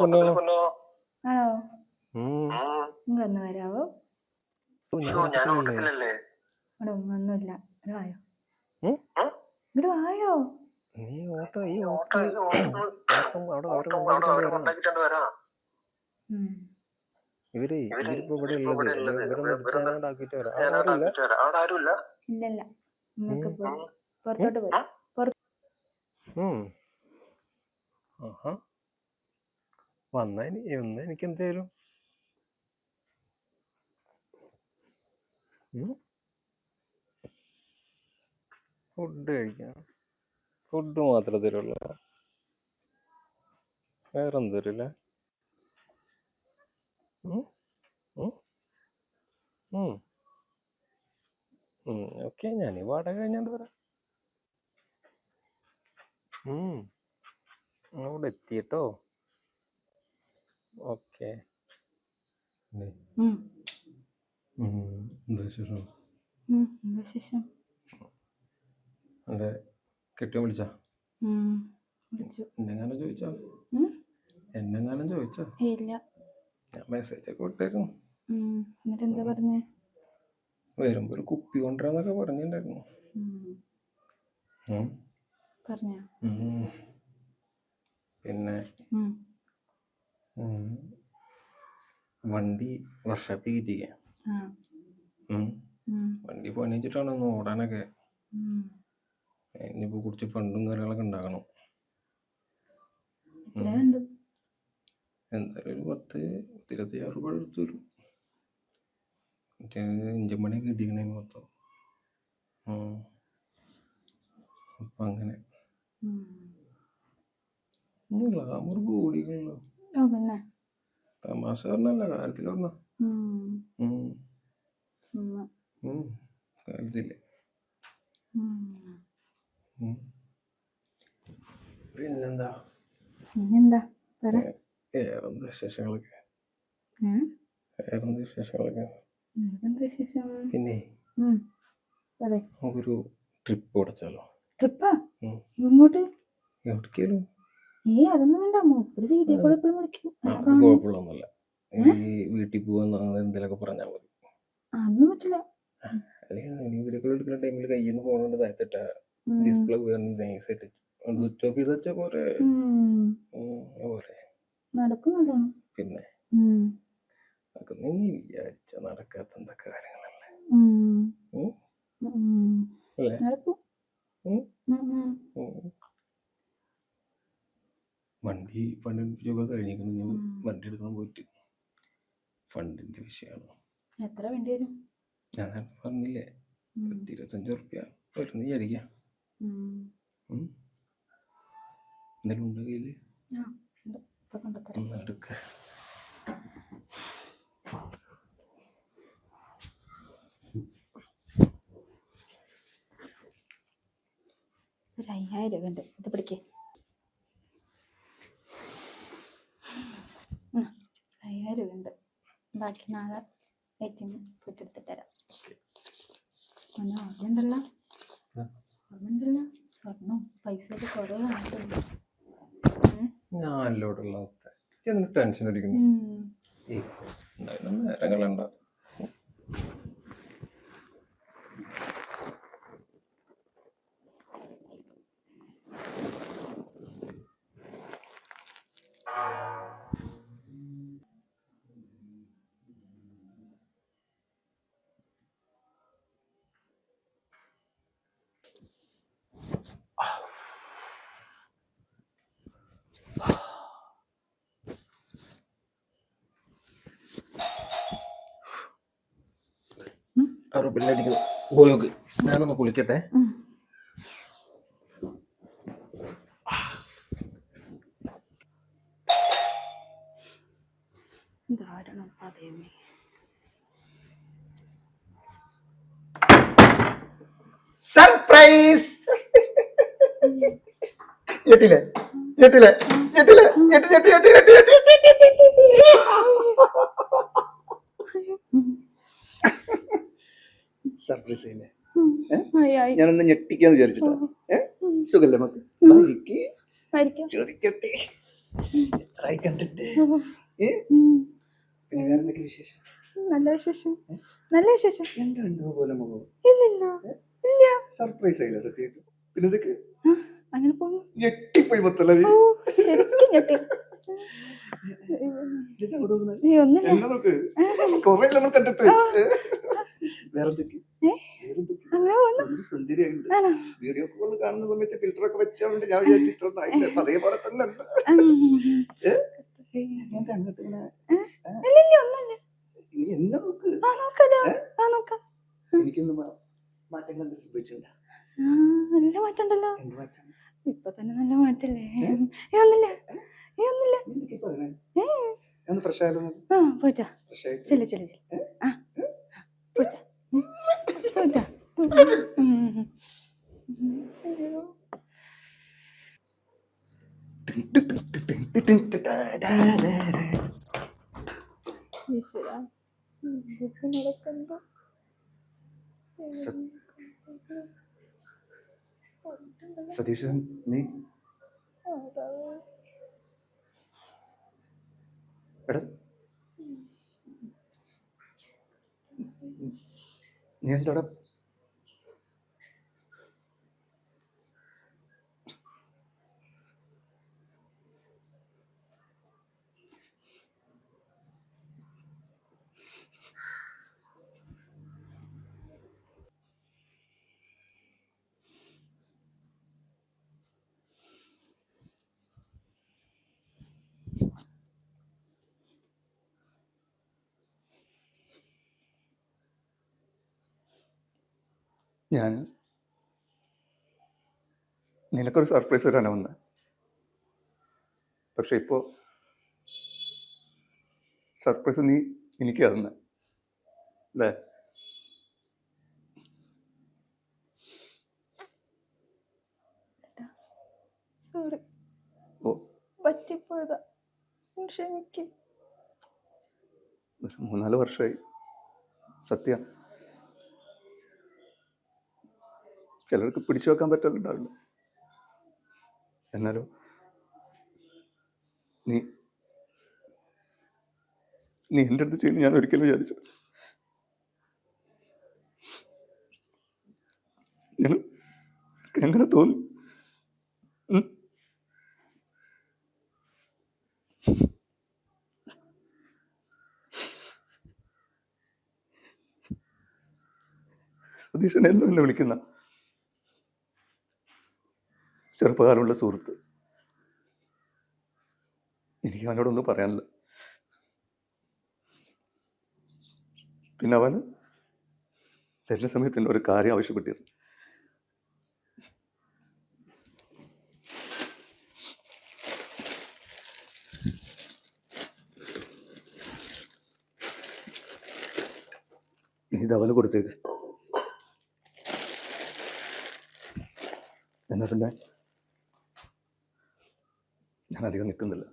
പൊന്നോ ആണോ. നിങ്ങളൊന്ന് വരാവോ? ഇവിടെ ഒന്നുമില്ല. ഇവിടെ വായോ? ഇവിടെ വായോ. നീ ഓട്ടോ ഈ ഓട്ടോ. ഇവരെ ഇവർ ഇവരിപ്പോ ഇവിടെ ഉള്ളത്. ഇവരൊന്ന് ആക്കിയിട്ട് വരാം. ഇല്ലല്ല. പുറത്തോട്ട് പോയി. ആഹാ. വന്നാ ഇനി ഒന്ന് എനിക്ക് എന്ത് തരും? ഫുഡ് കഴിക്കാം. ഫുഡ് മാത്രമേ തരുള്ളൂ. വേറെ ഒന്നും തരില്ല ഓക്കെ ഞാൻ ഈ വാടക കഴിഞ്ഞാണ്ട് വരാം. അവിടെ എത്തിയിട്ടോ? ഓക്കെ. കെട്ടിയോ വിളിച്ചാ? എന്നെങ്ങാനും ചോദിച്ചാ? എന്നെങ്ങാനും ചോദിച്ചാ? ഇല്ല. ഞാൻ മെസ്സേജ് ഒക്കെ. എന്നിട്ട് എന്താ പറഞ്ഞേ? വരുമ്പോ ഒരു കുപ്പി കൊണ്ടുവരാന്നൊക്കെ പറഞ്ഞിട്ടുണ്ടായിരുന്നു. പിന്നെ വണ്ടി ഉം. ഉം. വണ്ടി പണിയിച്ചിട്ടാണ് ഒന്ന് ഓടാനൊക്കെ. ഇനിയിപ്പോ കുറച്ച് ഫണ്ടും കാര്യങ്ങളൊക്കെ ഉണ്ടാക്കണം. എന്തായാലും ഒരു പത്ത് ഇരുപത്തയ്യായിരം രൂപ എടുത്തു വരും. മറ്റേ ഇഞ്ചൻ പണിയൊക്കെ കിട്ടിക്കണേ മൊത്തം. അപ്പൊ അങ്ങനെ. ഗ്ലാമർ കൂടിക്കണല്ലോ ഓ പിന്നെ. തമാശ പറഞ്ഞല്ല കാര്യത്തിൽ പറഞ്ഞ ഉം. ചുമ്മാ. കാര്യത്തിൽ. ഉം. ഉം. പിന്നെന്താ? പിന്നെന്താ? പറ. വേറെന്താ വിശേഷങ്ങളൊക്കെ? ഏ? വേറെന്താ വിശേഷങ്ങളൊക്കെ? നിനക്കെന്താ വിശേഷം? പിന്നെ. ഉം. പറയ്. നമുക്കൊരു ട്രിപ്പ് കൊടുത്താലോ ട്രിപ്പാ? ഉം. എവിടേക്കാലും ഏയ് അതൊന്നും വേണ്ട. മൂപ്പര് വീഡിയോ കോൾ എപ്പോഴും വിളിക്കും. ഈ വീട്ടിൽ പോവാൻ എന്തെങ്കിലുമൊക്കെ പറഞ്ഞാൽ മതി. അതൊന്നും പറ്റില്ല അല്ലെങ്കിൽ വീഡിയോ കോൾ എടുക്കുന്ന ടൈമിൽ കയ്യിൽ നിന്ന് പോകണോണ്ട് താഴ്ത്തിട്ട ഡിസ്പ്ലേ നൈസായിട്ട് സ്വിച്ച് ഓഫ് ചെയ്ത് വെച്ചാൽ പോരെ. ഉം. ഉം, പോരെ. നടക്കും പിന്നെ? ഉം. അതൊക്കെ നീ വിചാരിച്ച നടക്കാത്ത എന്തൊക്കെ കാര്യങ്ങളല്ലേ. നടക്കും ഉം? ഉം. ഉം. ഉം. വണ്ടി പണി എടുപ്പിച്ചൊക്കെ കഴിഞ്ഞിരിക്കുന്നു. ഞാൻ. വണ്ടി എടുക്കാൻ പോയിട്ട് ഫണ്ടിന്റെ വിഷയമാണ്. എത്ര വേണ്ടി വരും? ഞാൻ നേരത്തെ പറഞ്ഞില്ലേ? ഇരുപത്തഞ്ച് ഉറുപ്പ്യ വരുന്ന വിചാരിക്കാം. എന്തെങ്കിലും ഉണ്ടോ കയ്യിൽ? ഒന്ന് എടുക്ക. ഒരു അയ്യായിരം രൂപ ഉണ്ട്. ഇത് പിടിക്കേ അയ്യായിരം രൂപ ഉണ്ട് ബാക്കി നാളെ എ ടി എം പോയിട്ട് എടുത്തിട്ട് തരാം മോനെ ഓർമ്മയുണ്ടല്ലോ ആ. ഓർമ്മയുണ്ടല്ലോ സ്വർണം പൈസ ഒക്കെ കുറേ ടെൻഷൻ അടിക്കുന്നു. അവരുടെ ബില്ലടിക്കുന്നു ഉപയോഗ ഞാനൊന്ന് കുളിക്കട്ടെ ഉം. ധാരണം അതേമേ സർപ്രൈസ് ഞെട്ടില്ലേ ഞെട്ടില്ലേ ഞെട്ടില്ലേ ഞെട്ടി ഞെട്ടി ഞെട്ടി ഞെട്ടി ഞെട്ടി ഞെട്ടി സർപ്രൈസ് ചെയ്യില്ലേ ആയി ചെയ്യുന്നേ ഞാനൊന്ന് ഞെട്ടിക്കാന്ന് വിചാരിച്ചിട്ടാ. ഏഹ് സുഖല്ലേ നമുക്ക് ചോദിക്കട്ടെ. എത്രയായി കണ്ടിട്ട്. പിന്നെ വേറെ എന്തൊക്കെ വിശേഷം? നല്ല വിശേഷം. നല്ല വിശേഷം. എന്താ എന്തോ പോലെ മുഖം ഇല്ലല്ലോ. ഇല്ല. സർപ്രൈസ് ആയില്ല സത്യമായിട്ട് പിന്നെ ഇതൊക്കെ? അങ്ങനെ പോകും ഞെട്ടിപ്പോയി മൊത്തല്ല ഓ ശരിക്കും ഞെട്ടി. എന്നെ കൊറേ നമ്മൾ കണ്ടിട്ട്. വേറെ എന്തൊക്കെ ഏ? വേറെ എന്തൊക്കെ അങ്ങനെ പോകുന്നു ഒരു വീഡിയോ കോൾ കാണുന്ന സമയത്ത് ഫിൽറ്റർ ഒക്കെ വെച്ചോണ്ട് ഞാൻ വിചാരിച്ചു ഇത്ര അതേപോലെ തന്നെ ഉണ്ട്? അങ്ങോട്ട് ഇങ്ങനെ? ഇനി എന്നെ നോക്ക്. എനിക്കൊന്ന് മാറ്റം നല്ല മാറ്റമുണ്ടല്ലോ. ഇപ്പൊ തന്നെ നല്ല മാറ്റല്ലേ? ഏ? ഒന്നില്ല ഏ? ഒന്നില്ല ഏ. ഒന്ന് ആ പോയിട്ടാ. ഫ്രഷ് ആയിട്ട്. ചെല്ലു ചെല്ലു ചെല്ലു ആ പോയിട്ടാ ഉം. പോയിട്ടാ ഉം. ഉം. ഉം. അയ്യോ. ഈശ്വരാ. ഇതൊക്കെ നടക്കണ്ടോ? സതീഷ് നീ. എടാ നീ എന്താടാ ഞാൻ നിനക്കൊരു സർപ്രൈസ് തരാനാണ് വന്ന്. പക്ഷെ ഇപ്പോൾ സർപ്രൈസ് നീ എനിക്ക് തന്ന. അല്ലേ? സോറി ഓ. പറ്റിപ്പോയതാ. ക്ഷമിക്ക്. ഒരു മൂന്നാൽ വർഷമായി സത്യ ചിലർക്ക് പിടിച്ചു വെക്കാൻ പറ്റാറുണ്ടാവില്ല എന്നാലും നീ നീ എന്റെ അടുത്ത് ചെയ്യുന്നു ഞാൻ ഒരിക്കലും വിചാരിച്ചു ഞാൻ എങ്ങനെ തോന്നി? സതീശൻ എന്നും എന്നെ വിളിക്കുന്ന ചെറുപ്പകാലമുള്ള സുഹൃത്ത്. എനിക്ക് അവനോടൊന്നും പറയാനില്ല. പിന്നെ അവൻ വരുന്ന സമയത്ത് എന്നെ ഒരു കാര്യം ആവശ്യപ്പെട്ടിരുന്നു. നീ അവന് കൊടുത്തേക്ക്. എന്നാ പിന്നെ? ഞാനധികം നിൽക്കുന്നില്ല